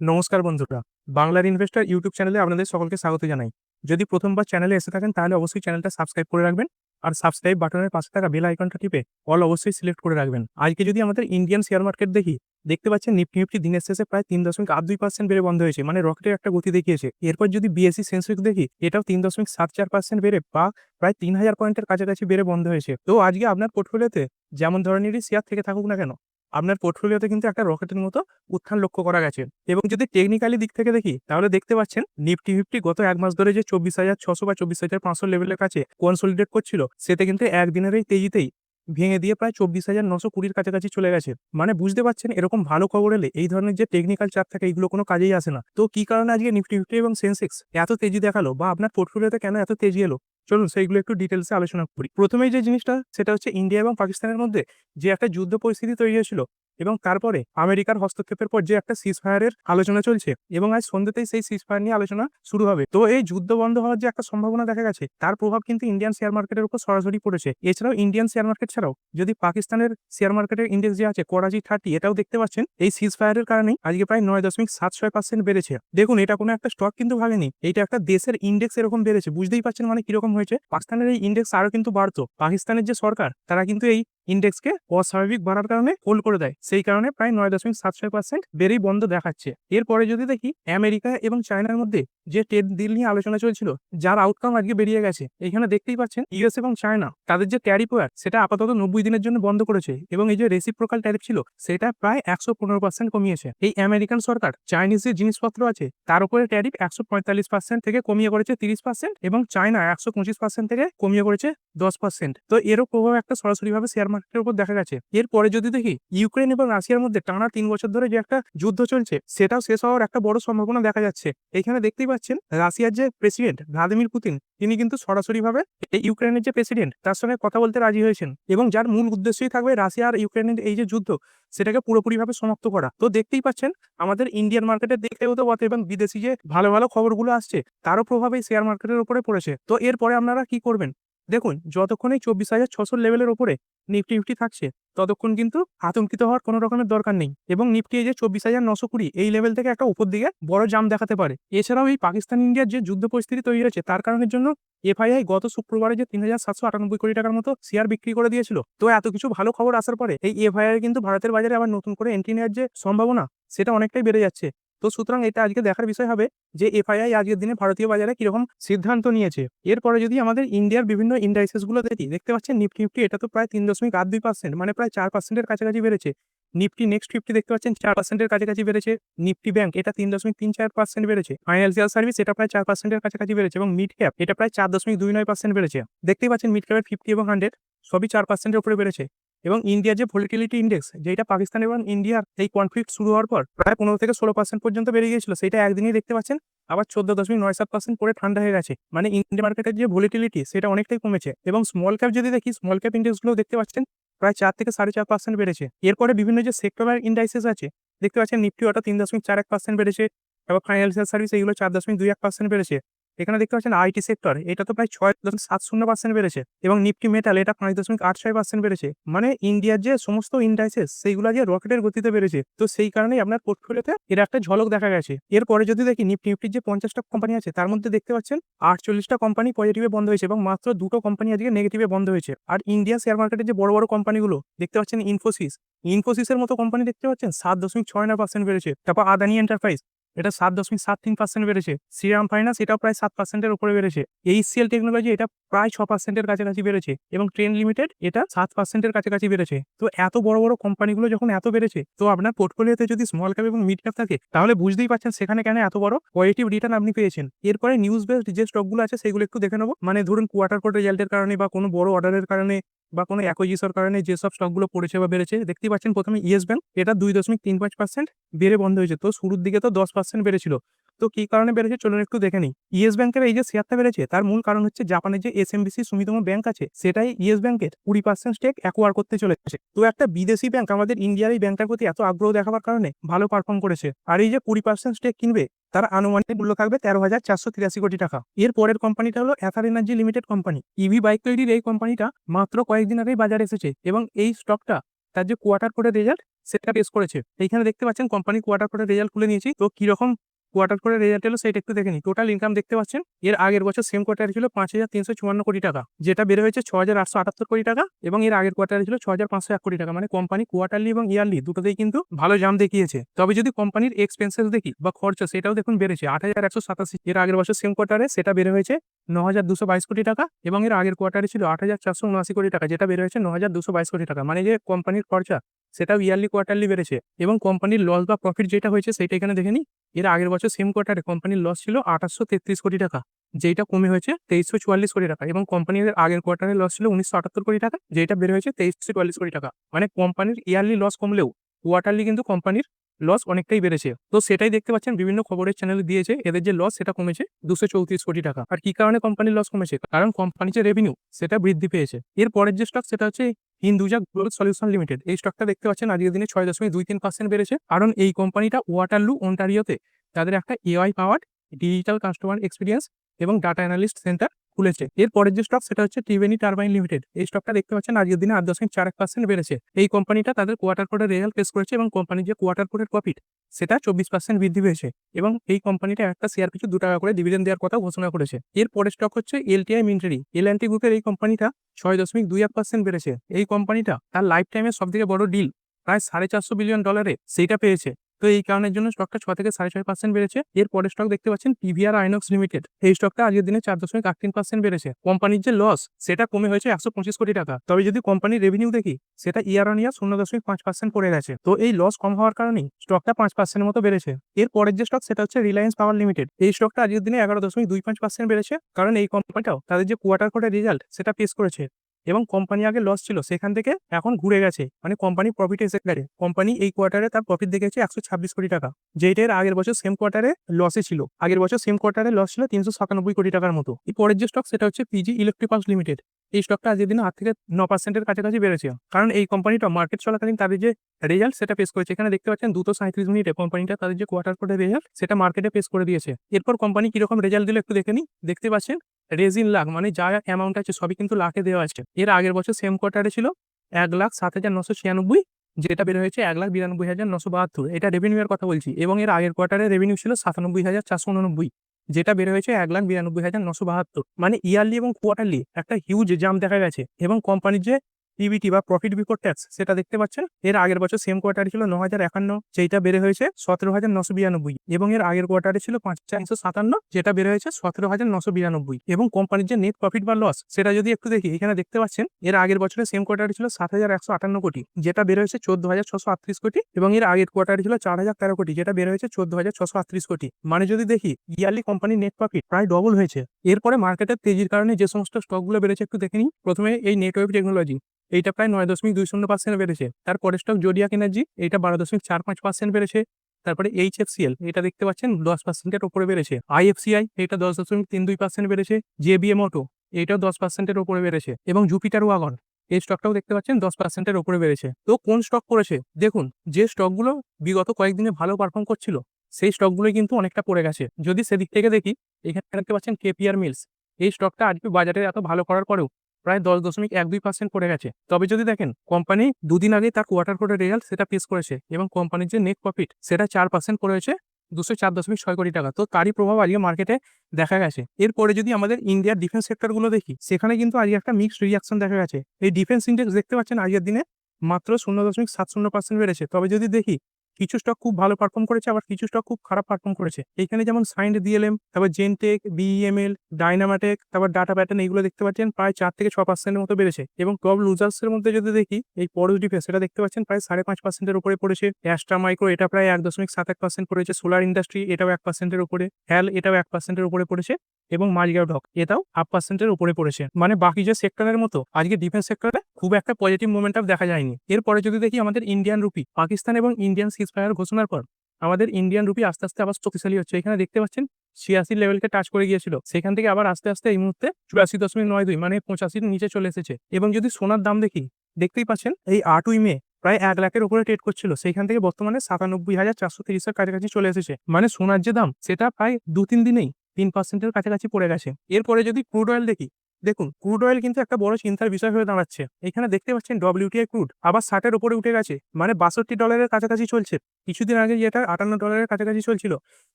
নমস্কার বন্ধুরা, বাংলার ইনভেস্টর ইউটিউব চ্যানেলে আপনাদের সকলকে স্বাগত জানাই। যদি প্রথমবার চ্যানেলে এসে থাকেন, তাহলে অবশ্যই চ্যানেলটা সাবস্ক্রাইব করে রাখবেন আর সাবস্ক্রাইব বাটনের পাশে থাকা বেল আইকনটা টিপে অল অবশ্যই সিলেক্ট করে রাখবেন। আজকে যদি আমাদের ইন্ডিয়ান শেয়ার মার্কেট দেখি, দেখতে পাচ্ছেন নিফটি নিফটি দিনের শেষে প্রায় তিন দশমিক আট দুই পার্সেন্ট বেড়ে বন্ধ হয়েছে মানে রকেটের একটা গতি দেখিয়েছে। এরপর যদি বিএসসি সেন্সেক্স দেখি, এটাও তিন দশমিক সাত চার পার্সেন্ট বেড়ে বা প্রায় তিন হাজার পয়েন্টের কাছাকাছি বেড়ে বন্ধ হয়েছে। তো আজকে আপনার পোর্টফোলিওতে যেমন ধরনেরই শেয়ার থেকে থাকুক না কেন আপনার পোর্টফোলিওতে কিন্তু একটা রকেটের মতো উত্থান লক্ষ্য করা গেছে। এবং যদি টেকনিক্যালি দিক থেকে দেখি, তাহলে দেখতে পাচ্ছেন নিফটি ফিফটি গত এক মাস ধরে যে চব্বিশ হাজার ছশো বা চব্বিশ হাজার পাঁচশো লেভেলের কাছে কনসলিডেট করছিল, সেটা কিন্তু একদিনের এই তেজিতেই ভেঙে দিয়ে প্রায় চব্বিশ হাজার নশো কুড়ির কাছাকাছি চলে গেছে। মানে বুঝতে পারছেন, এরকম ভালো খবর এলে এই ধরনের যে টেকনিক্যাল চার্ট থাকে এইগুলো কোনো কাজেই আসে না। তো কি কারণে আজকে নিফটি ফিফটি এবং সেন্সেক্স এত তেজি দেখাল বা আপনার পোর্টফোলিওতে কেন এত তেজি এলো? চলুন সেইগুলো একটু ডিটেলসে আলোচনা করি। প্রথমেই যে জিনিসটা, সেটা হচ্ছে ইন্ডিয়া এবং পাকিস্তানের মধ্যে যে একটা যুদ্ধ পরিস্থিতি তৈরি হয়েছিল এবং তারপরে আমেরিকার হস্তক্ষেপের পর যে একটা সিজ ফায়ারের আলোচনা চলছে এবং আজ সন্ধ্যেতেই সেই সিজ ফায়ার নিয়ে আলোচনা শুরু হবে। তো এই যুদ্ধ বন্ধ হওয়ার যে একটা সম্ভাবনা দেখা গেছে, তার প্রভাব কিন্তু ইন্ডিয়ান শেয়ার মার্কেটের উপর সরাসরি পড়েছে। এছাড়াও ইন্ডিয়ান শেয়ার মার্কেট ছাড়াও যদি পাকিস্তানের শেয়ার মার্কেটের ইন্ডেক্স যে আছে করাচি থার্টি এটাও দেখতে পাচ্ছেন। এই সিজ ফায়ারের কারণেই আজকে প্রায় নয় দশমিক সাত ছয় পার্সেন্ট বেড়েছে। দেখুন, এটা কোনো একটা স্টক কিন্তু ভাগেনি এটা একটা দেশের ইন্ডেক্স এরকম বেড়েছে। বুঝতেই পারছেন মানে কীরকম হয়েছে? পাকিস্তানের এই ইন্ডেক্স আরও কিন্তু বাড়তো। পাকিস্তানের যে সরকার, তারা কিন্তু এই ইন্ডেক্সকে অস্বাভাবিক বাড়ার কারণে হোল্ড করে দেয়। সেই কারণে প্রায় নয় দশমিক সাত ছয় পার্সেন্ট বেড়েই বন্ধ দেখাচ্ছে। এরপরে যদি দেখি, আমেরিকা এবং চায়নার মধ্যে যে ট্রেড ডিল নিয়ে আলোচনা চলছিল, যার আউটকাম আজকে বেরিয়ে গেছে, এখানে দেখতেই পাচ্ছেন ইউএস এবং চায়না, তাদের যে ট্যারিফ ওয়ার সেটা আপাতত নব্বই দিনের জন্য বন্ধ করেছে এবং এই যে রেসিপ্রোকাল ট্যারিফ ছিল, সেটা প্রায় একশো পনেরো পার্সেন্ট কমিয়েছে। এই আমেরিকান সরকার চাইনিজ যে জিনিসপত্র আছে, তার উপরে ট্যারিফ একশো পঁয়তাল্লিশ পার্সেন্ট থেকে কমিয়ে করেছে তিরিশ পার্সেন্ট এবং চায়না একশো পঁচিশ পার্সেন্ট থেকে কমিয়ে করেছে দশ পার্সেন্ট তো এরও প্রভাব একটা সরাসরিভাবে শেয়ার মার্কেটের উপর দেখা গেছে। এরপরে যদি দেখি, ইউক্রেন এবং রাশিয়ার মধ্যে টানা তিন বছর ধরে যে একটা যুদ্ধ চলছে, সেটাও শেষ হওয়ার একটা বড় সম্ভাবনা দেখা যাচ্ছে। এখানে দেখতেই পাচ্ছেন, রাশিয়ার যে প্রেসিডেন্ট ভ্লাদিমির পুতিন, তিনি কিন্তু সরাসরিভাবে এই ইউক্রেনের যে প্রেসিডেন্ট, তার সঙ্গে কথা বলতে রাজি হয়েছেন এবং যার মূল উদ্দেশ্যই থাকবে রাশিয়া আর ইউক্রেনের এই যে যুদ্ধ, সেটাকে পুরোপুরিভাবে সমাপ্ত করা। তো দেখতেই পাচ্ছেন, আমাদের ইন্ডিয়ান মার্কেটের দেখতেও তো বটে এবং বিদেশি যে ভালো ভালো খবরগুলো আসছে, তারও প্রভাব শেয়ার মার্কেটের উপরে পড়েছে। তো এরপরে আপনারা কি করবেন? দেখুন, যতক্ষণ এই চব্বিশ হাজার ছশো লেভেলের ওপরে নিফটি নিফটি থাকছে, ততক্ষণ কিন্তু আতঙ্কিত হওয়ার কোনো রকমের দরকার নেই। এবং নিফটি এই যে চব্বিশ হাজার নশো কুড়ি, এই লেভেল থেকে একটা উপর দিকে বড় জাম দেখাতে পারে। এছাড়াও এই পাকিস্তান, ইন্ডিয়ার যে যুদ্ধ পরিস্থিতি তৈরি হয়েছে, তার কারণের জন্য এফআইআই গত শুক্রবারে যে তিন হাজার সাতশো আটানব্বই কোটি টাকার মতো শেয়ার বিক্রি করে দিয়েছিল, তো এত কিছু ভালো খবর আসার পরে এই এফআইআই কিন্তু ভারতের বাজারে আবার নতুন করে এন্ট্রি নেওয়ার যে সম্ভাবনা, সেটা অনেকটাই বেড়ে যাচ্ছে। তো সুতরাং এটা আজকে দেখার বিষয় হবে যে এফআইআই আজকের দিনে ভারতীয় বাজারে কীরকম সিদ্ধান্ত নিয়েছে। এরপরে যদি আমাদের ইন্ডিয়ার বিভিন্ন ইন্ডাইসেসগুলো দেখি, দেখতে পাচ্ছেন নিফটি নিফটি এটা তো প্রায় তিন দশমিক আট দুই পার্সেন্ট মানে প্রায় চার পার্সেন্টের কাছাকাছি বেড়েছে। নিফটি নেক্সট ফিফটি দেখতে পাচ্ছেন চার পার্সেন্টের কাছাকাছি বেড়েছে। নিফটি ব্যাংক এটা তিন দশমিক তিন চার পার্সেন্ট বেড়েছে। ফাইন্যান্সিয়াল সার্ভিস এটা প্রায় চার পার্সেন্টের কাছাকাছি বেড়েছে এবং মিড ক্যাপ এটা প্রায় চার দশমিক দুই নয় পার্সেন্ট বেড়েছে। দেখতেই পাচ্ছেন মিড ক্যাপের ফিফটি এবং হান্ড্রেড সবই চার পার্সেন্টের উপরে বেড়েছে। এবং ইন্ডিয়ার যে ভলিটিলিটি ইন্ডেক্স যেটা পাকিস্তান এবং ইন্ডিয়ার এই কনফ্লিক্ট শুরু হওয়ার পর প্রায় পনেরো থেকে ষোলো পার্সেন্ট পর্যন্ত বেড়ে গিয়েছিল, সেটা একদিনই দেখতে পাচ্ছেন। আবার চোদ্দ দশমিক নয় সাত পার্সেন্ট পরে ঠান্ডা হয়ে গেছে। মানে ইন্ডিয়া মার্কেটের যে ভলিটিলিটি সেটা অনেকটাই কমেছে এবং স্মল ক্যাপ যদি দেখি স্মল ক্যাপ ইন্ডেক্সগুলো দেখতে পাচ্ছেন, প্রায় চার থেকে সাড়ে চার পার্সেন্ট বেড়েছে। এরপরে বিভিন্ন যে সেক্টর ইন্ডাইসেস আছে, দেখতে পাচ্ছেন নিফটি ওটা তিন দশমিক চার এক পার্সেন্ট বেড়েছে এবং ফাইন্যান্সিয়াল সার্ভিস এগুলো চার দশমিক দুই এক পার্সেন্ট বেড়েছে। এখানে দেখতে পাচ্ছেন আইটি সেক্টর, এটা তো প্রায় ছয় দশমিক সাত শূন্য পার্সেন্ট বেড়েছে এবং নিফটি মেটাল, এটা পাঁচ দশমিক আট ছয় পার্সেন্ট বেড়েছে। মানে ইন্ডিয়ার যে সমস্ত ইন্ডাইসেস সেইগুলো যে রকেটের গতিতে বেড়েছে, তো সেই কারণেই আপনার পোর্টফোলিওতে এর একটা ঝলক দেখা গেছে। এরপরে যদি দেখি নিফটি, নিফটির যে পঞ্চাশটা কোম্পানি আছে, তার মধ্যে দেখতে পাচ্ছেন আটচল্লিশটা কোম্পানি পজিটিভে বন্ধ হয়েছে এবং মাত্র দুটো কোম্পানি আজকে নেগেটিভে বন্ধ হয়েছে। আর ইন্ডিয়া শেয়ার মার্কেটের যে বড় বড় কোম্পানিগুলো দেখতে পাচ্ছেন ইনফোসিস ইনফোসিসের মতো কোম্পানি দেখতে পাচ্ছেন সাত দশমিক ছয় নয় পার্সেন্ট বেড়েছে। তারপর আদানি এন্টারপ্রাইজ এটা সাত দশমিক সাত তিন পার্সেন্ট বেড়েছে। শ্রীরাম ফাইন্যান্স এটাও প্রায় সাত পার্সেন্টের উপরে বেড়েছে। এইচসিএল টেকনোলজি এটা প্রায় ছ পার্সেন্টের কাছাকাছি বেড়েছে এবং ট্রেন লিমিটেড এটা সাত পার্সেন্টের কাছাকাছি বেড়েছে। তো এত বড় বড় কোম্পানিগুলো যখন এত বেড়েছে, তো আপনার পোর্টফোলিওতে যদি স্মল ক্যাপ এবং মিড ক্যাপ থাকে, তাহলে বুঝতেই পারছেন সেখানে কেন এত বড় পজিটিভ রিটার্ন আপনি পেয়েছেন। এরপরে নিউজ বেসড যে স্টকগুলো আছে, সেগুলো একটু দেখে নেব। মানে ধরুন কোয়ার্টার কোড রেজাল্টের কারণে বা কোনো বড় অর্ডারের কারণে বা কোনো অ্যাকোজিসর কারণে যেসব স্টকগুলো পড়েছে বা বেড়েছে দেখতে পাচ্ছেন প্রথমে ইয়েস ব্যাঙ্ক, এটা দুই দশমিক তিন পাঁচ পার্সেন্ট বেড়ে বন্ধ হয়েছে। তো শুরুর দিকে তো দশ পার্সেন্ট বেড়েছিল। তো কি কারণে বেড়েছে চলুন একটু দেখে নিই। ইয়েস ব্যাংকের এই যে শেয়ারটা বেড়েছে, তার মূল কারণ হচ্ছে জাপানের যে এসএমবিসি সুমিতম ব্যাংক আছে, সেটাই ইয়েস ব্যাংকের কুড়ি পার্সেন্ট স্টেক অ্যাকোয়ার করতে চলেছে। তো একটা বিদেশি ব্যাংক আমাদের ইন্ডিয়ার এই ব্যাংকটার প্রতি এত আগ্রহ দেখাবার কারণে ভালো পারফর্ম করেছে। আর এই যে কুড়ি পার্সেন্ট স্টেক কিনবে তার আনুমানিক মূল্য থাকবে তেরো হাজার চারশো তিরাশি কোটি টাকা। এর পরের কোম্পানিটা হলো Ather energy limited company. EV bike তৈরির এই কোম্পানিটা মাত্র কয়েকদিন আগেই বাজারে এসেছে এবং এই স্টকটা তার যে কোয়ার্টার করে রেজাল্ট সেটা পেশ করেছে। এইখানে দেখতে পাচ্ছেন কোম্পানি কোয়ার্টার করে রেজাল্ট খুলে নিয়েছি। তো কীরকম কোয়ার্টার করে রেজাল্ট এলো সেটা একটু দেখে নিই। টোটাল ইনকাম দেখতে পাচ্ছেন, এর আগের বছর সেম কোয়ার্টার ছিল পাঁচ হাজার তিনশো চুয়ান্ন কোটি টাকা, যেটা বের হয়েছে ছ হাজার আটশো আটাত্তর কোটি টাকা এবং এর আগের কোয়ার্টার ছিল ছ হাজার পাঁচশো এক কোটি টাকা। মানে কোম্পানি কোয়ার্টারলি এবং ইয়ারলি দুটোতেই কিন্তু ভালো জাম দেখিয়েছে। তবে যদি কোম্পানির এক্সপেন্সেস দেখি বা খরচ, সেটাও দেখুন বেড়েছে। আট হাজার একশো সাতাশি, এর আগের বছর সেম কোয়ার্টারে সেটা বের হয়েছে ন হাজার দুশো বাইশ কোটি টাকা এবং এর আগের কোয়ার্টারে ছিল আট হাজার চারশো উনআশি কোটি টাকা, যেটা বের হয়েছে ন হাজার দুশো বাইশ কোটি টাকা। মানে যে কোম্পানির খরচা, সেটাও ইয়ারলি কোয়ার্টারলি বেড়েছে এবং কোম্পানির লস বা প্রফিট যেটা হয়েছে সেটা এখানে দেখে নিই। এর আগের বছর সেম কোয়ার্টারে কোম্পানির লস ছিল আঠাশশো তেত্রিশ কোটি টাকা, যেটা কমে হয়েছে তেইশশো চুয়াল্লিশ কোটি টাকা এবং কোম্পানির আগের কোয়ার্টারে লস ছিল উনিশশো আটাত্তর কোটি টাকা, যেটা বের হয়েছে তেইশশো চুয়াল্লিশ কোটি টাকা। মানে কোম্পানির ইয়ারলি লস কমলেও কোয়ার্টারলি কিন্তু কোম্পানির লস অনেকটাই বেড়েছে। তো সেটাই দেখতে পাচ্ছেন, বিভিন্ন খবরের চ্যানেলে দিয়েছে, এদের যে লস সেটা কমেছে দুশো চৌত্রিশ কোটি টাকা। আর কি কারণে কোম্পানির লস কমেছে? কারণ কোম্পানির যে রেভিনিউ সেটা বৃদ্ধি পেয়েছে। এর পরের যে স্টক সেটা হচ্ছে হিন্দুজা গ্লোবাল সলিউশন লিমিটেড এই স্টকটা দেখতে পাচ্ছেন, আজকের দিনে ছয় দশমিক দুই তিন পার্সেন্ট বেড়েছে। কারণ এই কোম্পানিটা ওয়াটারলু ওন্টারিওতে তাদের একটা AI power digital customer experience এবং ডাটা অ্যানালিস্ট সেন্টার খুলেছে। এর পরের যে স্টক সেটা হচ্ছে টিভেনি টারবাইন লিমিটেড এই স্টকটা দেখতে পাচ্ছেন আজকের দিনে আট দশমিক চার এক পার্সেন্ট বেড়েছে। এই কোম্পানিটা তাদের কোয়ার্টার কোডের রেজাল্ট পেশ করেছে এবং কোম্পানির যে কোয়ার্টার কোডের প্রফিট সেটা চব্বিশ পার্সেন্ট বৃদ্ধি পেয়েছে এবং এই কোম্পানিটা একটা শেয়ার পিছু দু টাকা করে ডিভিডেন্ড দেওয়ার কথা ঘোষণা করেছে। এর পরের স্টক হচ্ছে এলটিআই মিন্টারি এল অ্যান্টি গ্রুপের এই কোম্পানিটা ছয় দশমিক দুই এক পার্সেন্ট বেড়েছে। এই কোম্পানিটা তার লাইফ টাইমের সব থেকে বড় ডিল প্রায় সাড়ে চারশো বিলিয়ন ডলারে সেইটা পেয়েছে। তো এই কারণের জন্য স্টকটা ছ থেকে সাড়ে ছয় পার্সেন্ট বেড়েছে। এর পরের স্টক দেখতে পাচ্ছেন পিভিআর আইনক্স লিমিটেড এই স্টকটা আজকের দিনে চার দশমিক আট তিন পার্সেন্ট বেড়েছে। কোম্পানির যে লস সেটা কমে হয়েছে একশো পঁচিশ কোটি টাকা। তবে যদি কোম্পানির রেভিনিউ দেখি, সেটা ইয়ার অন ইয়ার শূন্য দশমিক পাঁচ পার্সেন্ট পড়ে গেছে। তো এই লস কম হওয়ার কারণেই স্টকটা পাঁচ পার্সেন্টের মতো বেড়েছে। এর পরের যে স্টক সেটা হচ্ছে রিলায়েন্স পাওয়ার লিমিটেড এই স্টকটা আজকের দিনে এগারো দশমিক দুই পাঁচ পার্সেন্ট বেড়েছে। কারণ এই কোম্পানিটাও তাদের যে কোয়ার্টার কোডের রেজাল্ট সেটা পেশ করেছে। এবং কোম্পানি আগে লস ছিল, সেখান থেকে এখন ঘুরে গেছে। মানে কোম্পানি প্রফিট এসে গেছে। কোম্পানি এই কোয়ার্টারে তার প্রফিট দেখেছে একশো ছাব্বিশ কোটি টাকা যেটার আগের বছর সেম কোয়ার্টারে লসে ছিল। আগের বছর সেম কোয়ার্টারে লস ছিল তিনশো সাতানব্বই কোটি টাকার মতো। এই পরের যে স্টক সেটা হচ্ছে পিজি ইলেকট্রিক্যালস লিমিটেড এই স্টকটা আজকের দিনে আট থেকে ন পার্সেন্টের কাছাকাছি বেড়েছে। কারণ এই কোম্পানিটা মার্কেট চলাকালীন তাদের যে রেজাল্ট সেটা পেশ করেছে। এখানে দেখতে পাচ্ছেন দুটো সাঁত্রিশ মিনিটে কোম্পানিটা তাদের যে কোয়ার্টার কোডের রেজাল্ট সেটা মার্কেটে পেশ করে দিয়েছে। এরপর কোম্পানি কীরকম রেজাল্ট দিল একটু দেখে নিই। দেখতে পাচ্ছেন রেজিন লাখ মানে যা অ্যামাউন্ট আছে সবই কিন্তু লাখে দেওয়া আছে। এর আগের বছর সেম কোয়ার্টারে ছিল এক লাখ সাত হাজার নশো ছিয়ানব্বই, যেটা বের হয়েছে এক লাখ বিরানব্বই হাজার নশো বাহাত্তর। এটা রেভিনিউ এর কথা বলছি। এবং এর আগের কোয়ার্টারে রেভিনিউ ছিল সাতানব্বই হাজার চারশো উননব্বই, যেটা বের হয়েছে এক লাখ বিরানব্বই হাজার নশো বাহাত্তর। মানে ইয়ারলি এবং কোয়ার্টারলি একটা হিউজ জাম দেখা গেছে। এবং কোম্পানির যে পিবিটি বা প্রফিট বিফোর ট্যাক্স সেটা দেখতে পাচ্ছেন? এর আগের বছর সেম কোয়ার্টারে ছিল ন হাজার একান্ন যেটা বেড়ে হয়েছে সতেরো হাজার নশো বিরানব্বই। এবং এর আগের কোয়ার্টারে ছিল পাঁচ চারশো সাতান্ন, যেটা বেড়ে হয়েছে সতেরো হাজার নশো বিরানব্বই। এবং কোম্পানির যে নেট প্রফিট বা লস সেটা যদি একটু দেখি, এখানে দেখতে পাচ্ছেন, এর আগের বছরে সেম কোয়ার্টারে ছিল সাত হাজার একশো আটান্ন কোটি, যেটা বের হয়েছে চোদ্দ হাজার ছশো আটত্রিশ কোটি, এবং এর আগের কোয়ার্টারে ছিল চার হাজার তেরো কোটি, যেটা বের হয়েছে চোদ্দ হাজার ছশো আটত্রিশ কোটি। মানে যদি দেখি ইয়ারলি কোম্পানির নেট প্রফিট প্রায় ডবল হয়েছে। এরপরে মার্কেটের তেজির কারণে যে সমস্ত স্টকগুলো বেড়েছে, একটু দেখে নিই। প্রথমে এই নেটওয়ার্ক টেকনোলজি এইটা প্রায় নয় দশমিক দুই শূন্য পার্সেন্ট বেড়েছে। তারপরে স্টক জোডিয়াক এনার্জি এটা বারো দশমিক চার পাঁচ পার্সেন্ট বেড়েছে। তারপরে এইচএফসিএল এটা দেখতে পাচ্ছেন, দশ পার্সেন্টের ওপরে বেড়েছে। আইএফসিআই এটা দশ দশমিক তিন দুই পার্সেন্ট বেড়েছে। জেবিএম অটো এটাও দশ পার্সেন্টের ওপরে বেড়েছে। এবং জুপিটার ওয়াগন এই স্টকটাও দেখতে পাচ্ছেন, দশ পার্সেন্টের ওপরে বেড়েছে। তো কোন স্টক করেছে দেখুন, যে স্টকগুলো বিগত কয়েকদিনে ভালো পারফর্ম করছিল, সেই স্টকগুলোই কিন্তু অনেকটা পড়ে গেছে। যদি সেদিক থেকে দেখি, এখানে দেখতে পাচ্ছেন কেপিআর মিলস এই স্টকটা আজকে বাজারে এত ভালো করার পরেও প্রায় দশ দশমিক এক দুই পার্সেন্ট পড়ে গেছে। তবে যদি দেখেন কোম্পানি দুদিন আগে তার কোয়ার্টার কোডের রেজাল্ট সেটা পেশ করেছে এবং কোম্পানির যে নেট প্রফিট সেটা চার পার্সেন্ট পড়েছে দুশো চার দশমিক ছয় কোটি টাকা। তো তারই প্রভাব আজকে মার্কেটে দেখা গেছে। এরপরে যদি আমাদের ইন্ডিয়ার ডিফেন্স সেক্টরগুলো দেখি, সেখানে কিন্তু আজকে একটা মিক্সড রিয়াকশন দেখা গেছে। এই ডিফেন্স ইন্ডেক্স দেখতে পাচ্ছেন আজকের দিনে মাত্র শূন্য দশমিক সাত শূন্য পার্সেন্ট বেড়েছে। তবে যদি দেখি কিছু স্টক খুব ভালো পারফর্ম করেছে, আবার কিছু স্টক খুব খারাপ পারফর্ম করেছে। এখানে যেমন সাইন্ড ডিএলএম তারপর জেনটেক বিইএমএল ডাইনামাটেক তারপর ডাটা প্যাটার্ন এইগুলো দেখতে পাচ্ছেন, প্রায় চার থেকে ছ পার্সেন্টের মতো বেড়েছে। এবং টপ লুজার্স এর মধ্যে যদি দেখি, এই ডিফেন্স সেটা দেখতে পাচ্ছেন, প্রায় সাড়ে পাঁচ পার্সেন্টের উপরে পড়েছে। অ্যাস্ট্রা মাইক্রো এটা প্রায় এক দশমিক সাত এক পার্সেন্ট পড়েছে। সোলার ইন্ডাস্ট্রি এটাও এক পার্সেন্টের উপরে। হ্যাল এটাও এক পার্সেন্টের উপরে পড়েছে। এবং মাঝগাঁও ডক, এটাও হাফ পার্সেন্টের উপরে পড়েছে। মানে বাকি যে সেক্টরের মতো, আজকে ডিফেন্স সেক্টরে খুব একটা পজিটিভ মোমেন্টাম দেখা যায়নি। এরপরে যদি দেখি আমাদের ইন্ডিয়ান রুপি পাকিস্তান এবং ইন্ডিয়ান সিজফায়ার ঘোষণার পর, আমাদের ইন্ডিয়ান রুপি আস্তে আস্তে আবার শক্তিশালী হচ্ছে। এখানে দেখতে পাচ্ছেন ছিয়াশি লেভেলকে টাচ করে গিয়েছিল। সেখান থেকে আবার আস্তে আস্তে এই মুহূর্তে চুরাশি দশমিক নয় দুই মানে পঁচাশির নিচে চলে এসেছে। এবং যদি সোনার দাম দেখি, দেখতেই পাচ্ছেন, এই আটই মে প্রায় এক লাখের উপরে ট্রেড করছিল। সেইখান থেকে বর্তমানে সাতানব্বই হাজার চারশো তিরিশের কাছাকাছি চলে এসেছে। মানে সোনার যে দাম, সেটা প্রায় দু তিন দিনেই তিন পার্সেন্টের কাছাকাছি পড়ে গেছে। এরপরে যদি ক্রুড অয়েল দেখি, দেখুন ক্রুড অয়েল কিন্তু একটা বড় চিন্তার বিষয় হয়ে দাঁড়াচ্ছে। এখানে দেখতে পাচ্ছেন ডব্লিউটিআই ক্রুড আবার ষাটের উপরে উঠে গেছে মানে বাষট্টি ডলারের কাছাকাছি চলছে। কিছুদিন আগে যেটা আটান্ন ডলারের কাছাকাছি চলছিল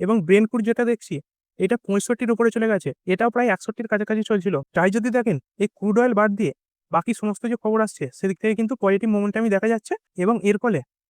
এবং ব্রেন ক্রুড যেটা দেখছি, এটা পঁয়ষট্টির উপরে চলে গেছে, এটাও প্রায় একষট্টির কাছাকাছি চলছিল। তাই যদি দেখেন, এই ক্রুড অয়েল বাদ দিয়ে বাকি সমস্ত যে খবর আসছে, সেদিক থেকে কিন্তু পজিটিভ মোমেন্টামই দেখা যাচ্ছে এবং এর ফলে